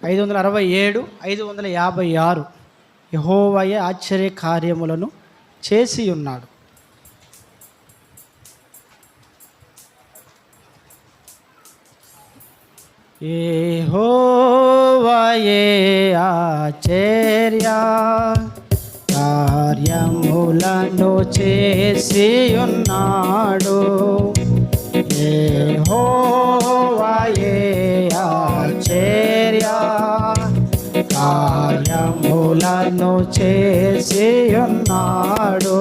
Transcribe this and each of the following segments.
ఐదు వందల అరవై ఏడు ఐదు వందల యాభై ఆరు యహోవయ ఆశ్చర్య కార్యములను చేసి ఉన్నాడు యెహోవాయే ఆశ్చర్య కార్యములను చేసి ఉన్నాడు యెహోవాయే ఆశ్చర్య కార్యములను చేసి ఉన్నాడు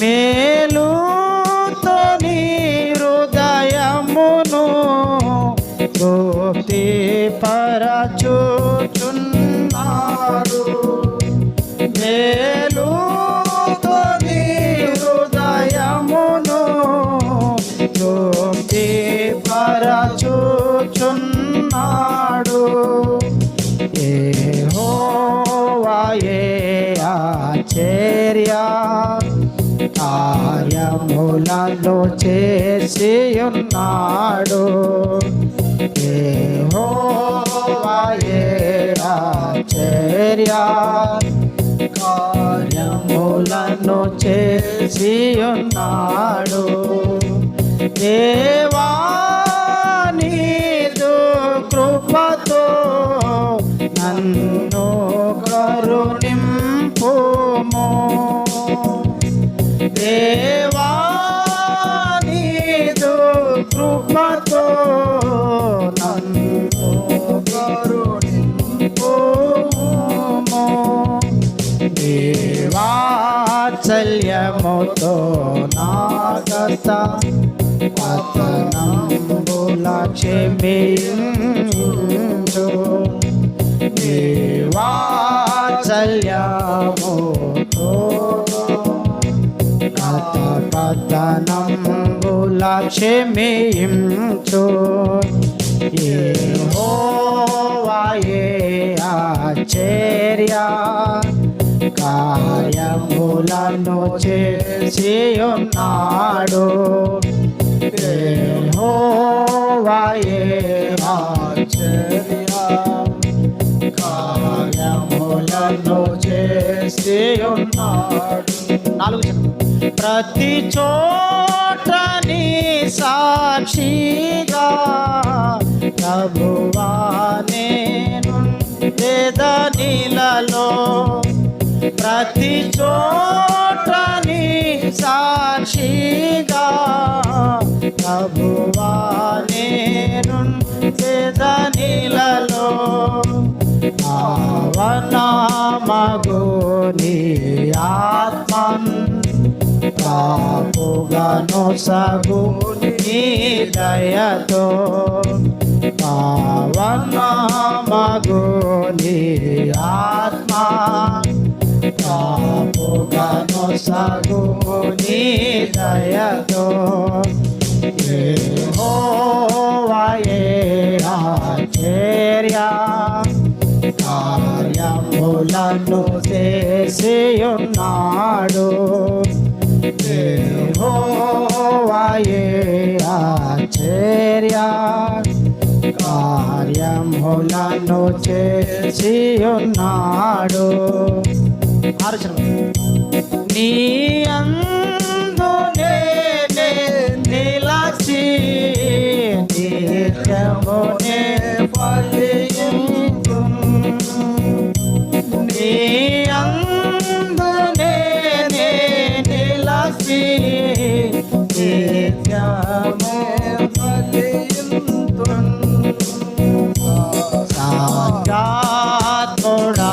మేలుతో నీ హృదయమును తృప్తి పరచుచున్నాడు మేలు తృప్తి పరచుచున్నాడు. యెహోవాయే ఆశ్చర్య కార్యములను చేసి ఉన్నాడు ఏ హోవాయే ఆచర్య కార్యములను చేసి ఉన్నాడు దేవా నీదు కృపతో నన్ను కరుణింపుము. దేవా నీదు కృపతో నన్ను కరుణింపుము. దేవాచల్యముతో నాగత పతనంబుల క్షమించు దేవాచల్యముతో కథ కథనంబుల క్షమించు యెహోవాయే ఆశ్చర్య. కార్యములను చేసి ఉన్నాడు యెహోవాయే ఆశ్చర్య కార్యములను చేసి ఉన్నాడు నాలుగు ప్రతి చోట నీ సాక్షిగా ప్రభువా నేను ప్రతి చోట পাবনামাগুনি আত্মান পাপগান সাগুনি দয়াত পাবনামাগুনি আত্মান পাপগান সাগুনি দয়াত కార్యములను చేసేయున్నాడు. ఉన్నాడు యెహోవాయే కార్యములను చేసి ఉన్నాడు ఆలోచన. నీ అందు నిలసి నిత్యమునే నిత్యమే ఫలించు సాక్షాత్ముడా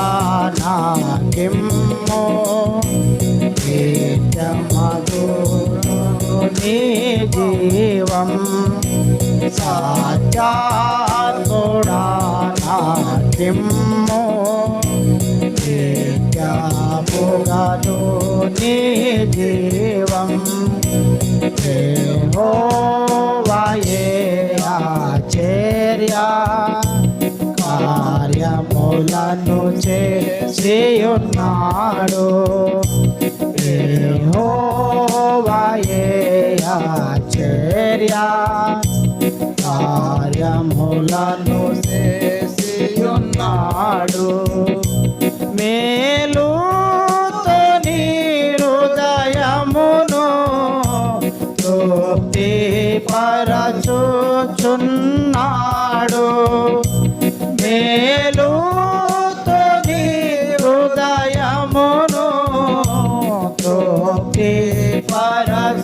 నాకిమ్మో నిత్యమధురుని జీవం సాక్షాత్ముడా నాకిమ్మో నిత్యముగను నీ జీవం యెహోవాయే ఆశ్చర్య కార్యములను చేసి ఉన్నాడు యెహోవాయే ఆశ్చర్య కార్యములను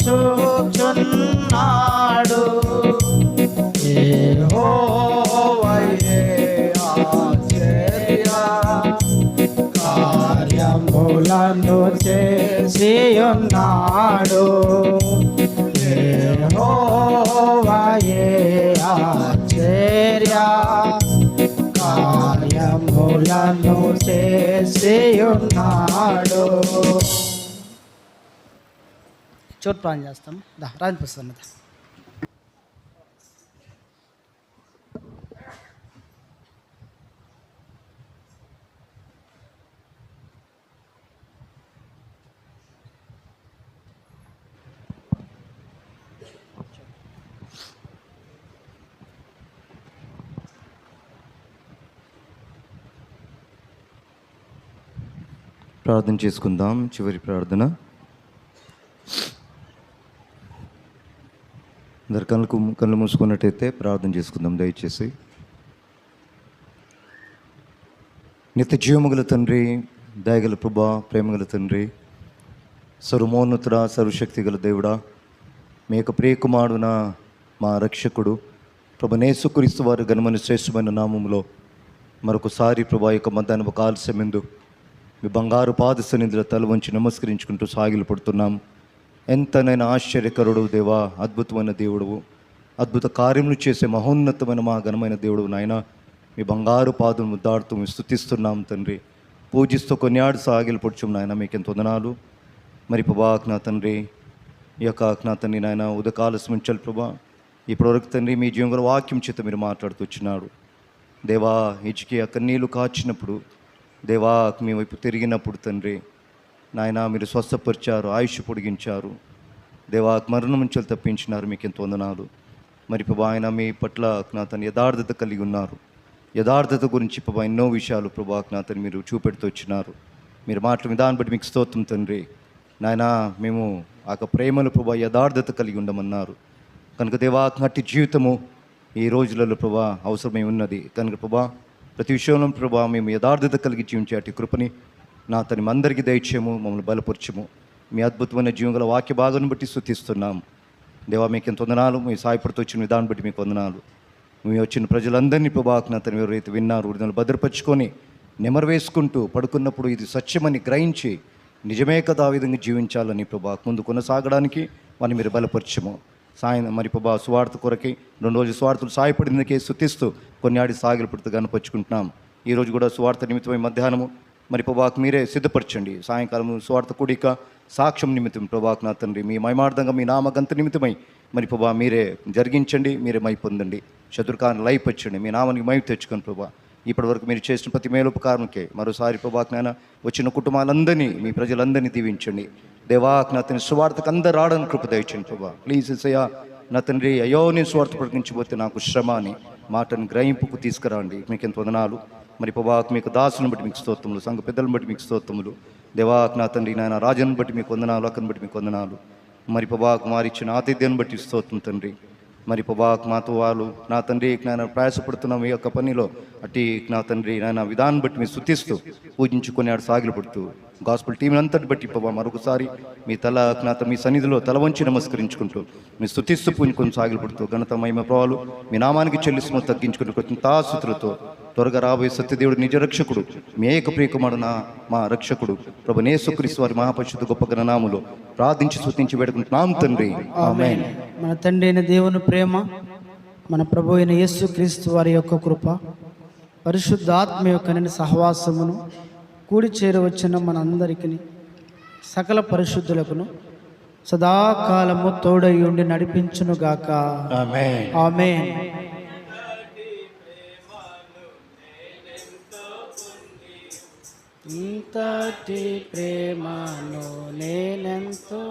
చూచున్నాడు యెహోవాయే ఆశ్చర్య కార్యములను చేసి ఉన్నాడు ఆశ్చర్య కార్యములను చేసి ఉన్నాడు చోటు ప్రాణం చేస్తాం దా రాజు పుస్తకం దా. ప్రార్థన చేసుకుందాం చివరి ప్రార్థన అందరు కళ్ళు కళ్ళు మూసుకున్నట్టయితే ప్రార్థన చేసుకుందాం దయచేసి. నిత్య జీవముగల తండ్రి దయగల ప్రభా ప్రేమగల తండ్రి సర్వమోన్నతుడ సర్వశక్తి గల దేవుడా మీ యొక్క ప్రియకుమారున మా రక్షకుడు ప్రభు నేసుక్రీస్తు వారు ఘనమైన శ్రేష్టమైన నామంలో మరొకసారి ప్రభా యొక్క మధ్యాహ్నం ఒక ఆలస్యమెందు మీ బంగారు పాద సన్నిధిలో తల వంచి నమస్కరించుకుంటూ సాగిలు పడుతున్నాం ఎంతనైనా ఆశ్చర్యకరుడు దేవా అద్భుతమైన దేవుడువు అద్భుత కార్యములు చేసే మహోన్నతమైన మా ఘనమైన దేవుడు నాయన. మీ బంగారు పాదం ముద్దాడుతూ మేము స్థుతిస్తున్నాం తండ్రి. పూజిస్తూ కొన్యాడు సాగిలిపడుచు నాయన మీకు ఎంత వందనాలు. మరి ప్రభా నా తండ్రి ఈ యొక్క నా తండ్రి నాయన ఉదకాల స్మించాలి ప్రభా ఇప్పటివరకు తండ్రి మీ జీవంలో వాక్యం చేత మీరు మాట్లాడుతూ వచ్చినాడు దేవా ఇచ్చికి అక్కడ నీళ్ళు కాచినప్పుడు దేవా మీ వైపు తిరిగినప్పుడు తండ్రి నాయన మీరు స్వస్థపరిచారు ఆయుష్ పొడిగించారు. దేవా మరణం నుంచి తప్పించినారు మీకు ఎంతో వందనాలు. మరి ప్రభా ఆయన మీ పట్ల అజ్ఞాతను యథార్థత కలిగి ఉన్నారు. యథార్థత గురించి ప్రభా ఎన్నో విషయాలు ప్రభా నా మీరు చూపెడుతూ వచ్చినారు. మీరు మాట్లాడిన దాన్ని బట్టి మీకు స్తోత్రం తండ్రి. నాయన మేము ఆ ప్రేమలు ప్రభా యథార్థత కలిగి ఉండమన్నారు. కనుక దేవా జీవితము ఈ రోజులలో ప్రభా అవసరమై ఉన్నది. కనుక ప్రభా ప్రతి విషయంలో ప్రభా మేము యథార్థత కలిగి జీవించే అటు కృపని నా అతని అందరికీ దయచేము మమ్మల్ని బలపరచము. మీ అద్భుతమైన జీవంగల వాక్య భాగాన్ని బట్టి స్థుతిస్తున్నాం దేవా మీకు ఎంత వందనాలు. మీ సాయపడుతూ వచ్చిన విధానం బట్టి మీకు వందనాలు. మీ వచ్చిన ప్రజలందరినీ ప్రభాకన అతను ఎవరైతే విన్నారు. విడుదల భద్రపరుచుకొని నెమరు వేసుకుంటూ పడుకున్నప్పుడు ఇది సత్యమని గ్రహించి నిజమే కదా ఆ విధంగా జీవించాలని ప్రభా ముందు కొనసాగడానికి మనం మీరు బలపరచము. సాయం మరి ప్రభా స్వార్థ కొరకి రెండు రోజులు స్వార్థలు సాయపడిందకే శుతిస్తూ కొన్నియాడి ఆడి కనపరుచుకుంటున్నాం ఈరోజు కూడా స్వార్థ నిమిత్తమై మధ్యాహ్నము మరి ప్రభాకు మీరే సిద్ధపరచండి. సాయంకాలం స్వార్థ కూడిక సాక్ష్యం నిమిత్తం ప్రభాకు నా తండ్రి మీ మహిమార్థంగా మీ నామగంత నిమిత్తమై మరి ప్రభా మీరే జరిగించండి మీరే మై పొందండి. శత్రుకాన్ని లైఫ్ మీ నామానికి మై తెచ్చుకొని ప్రభా. ఇప్పటి వరకు మీరు చేసిన ప్రతి మేలుపకారంకే మరోసారి ప్రభాజ్ఞాన వచ్చిన కుటుంబాలందరినీ మీ ప్రజలందరినీ దీవించండి. దేవాజ్ఞాతని సువార్తకు అందరు రావడానికి కృప దయచండి ప్రభా. ప్లీజ్ ఇసయ్యా నా తండ్రి అయ్యో నేను స్వార్థ ప్రకటించబోతే నాకు శ్రమ అని మాటను గ్రహింపుకు తీసుకురండి. మీకు ఎంత వదనాలు. మరి ప్రభావకు మీకు దాసులను బట్టి మీకు స్తోత్రములు సంఘ పెద్దలను బట్టి మీకు స్తోత్రములు. దేవాకు నా తండ్రి నాయన రాజును బట్టి మీకు వందనాలు అక్కను బట్టి మీకు వందనాలు. మరి ప్రభావకు మారిచ్చిన ఆతిథ్యాన్ని బట్టి స్తోత్రం తండ్రి. మరి ప్రభావకు మాతో వాళ్ళు నా తండ్రి నాయన ప్రయాసపడుతున్న మీ యొక్క పనిలో అట్టి నా తండ్రి నాయన విధానం బట్టి మీరు శుద్ధిస్తూ పూజించుకొని ఆడు సాగిలు పడుతూ గాస్పుల్ టీం అంతటి బట్టి ప్రభా మరొకసారి మీ తల నాత మీ సన్నిధిలో తల వంచి నమస్కరించుకుంటూ మీ స్థుతిస్తూ పూజుకొని సాగిలు పడుతూ ఘనత మహిమ ప్రభావాలు మీ నామానికి చెల్లిస్తున్న తగ్గించుకుంటూ కృతజ్ఞతాస్థుతులతో త్వరగా రాబోయే సత్యదేవుడు నిజ రక్షకుడు మీ ఏక ప్రియకుమారు నా మా రక్షకుడు. ప్రభు నేసుక్రీస్తు వారి మహాపరిశుద్ధ గొప్ప గణనాములో ప్రార్థించి స్తుతించి వేడుకుంటున్నాం. తండ్రి. ఆమేన్. మన తండ్రి అయిన దేవుని ప్రేమ మన ప్రభు అయిన యేసు క్రీస్తు వారి యొక్క కృప పరిశుద్ధాత్మ యొక్క నిండి సహవాసమును కూడి చేరవచ్చిన మన అందరికీ సకల పరిశుద్ధులకును సదాకాలము తోడై ఉండి నడిపించునుగాక. ఆమేన్. ఆమె ఇంతటి ప్రేమను నేనెంతో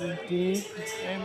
ఇంతటి ప్రేమ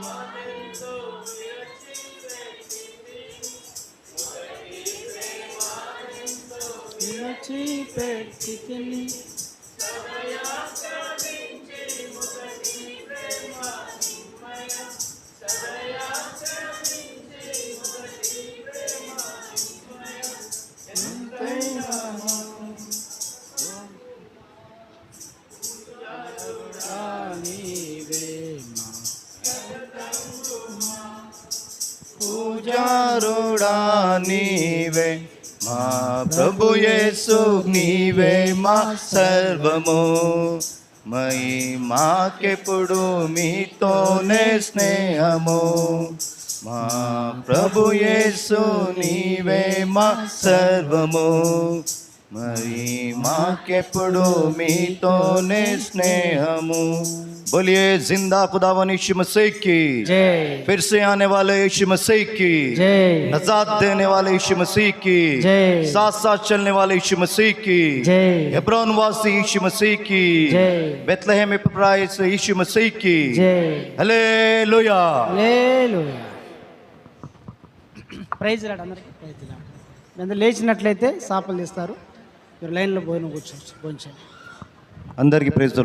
కరుణా నీవే మా ప్రభు యేసు నీవే మా సర్వము. మై మాకెప్పుడు మీతోనే స్నేహము. మా ప్రభు యేసు నీవే మా సర్వము. మరి మాకెప్పుడు మీతోనే స్నేహము बोलिए जिंदा खुदावन यीशु मसीह की జై फिर से आने वाले यीशु मसीह की జై नजात देने वाले यीशु मसीह की जय। साथ साथ चलने वाले यीशु मसीह की జై हेब्रोन वासी यीशु मसीह की जय। बेतलहम प्राइस यीशु मसीह की జై हालेलुया హల్లెలూయా ప్రైజ్ రాడు అందరికీ ప్రైజ్ రాడు అందరూ లేచినట్లయితే సాపలు తీస్తారు మీరు లైన్లో భోజనం కూర్చోవచ్చు భోజనం అందరికీ ప్రైజ్లో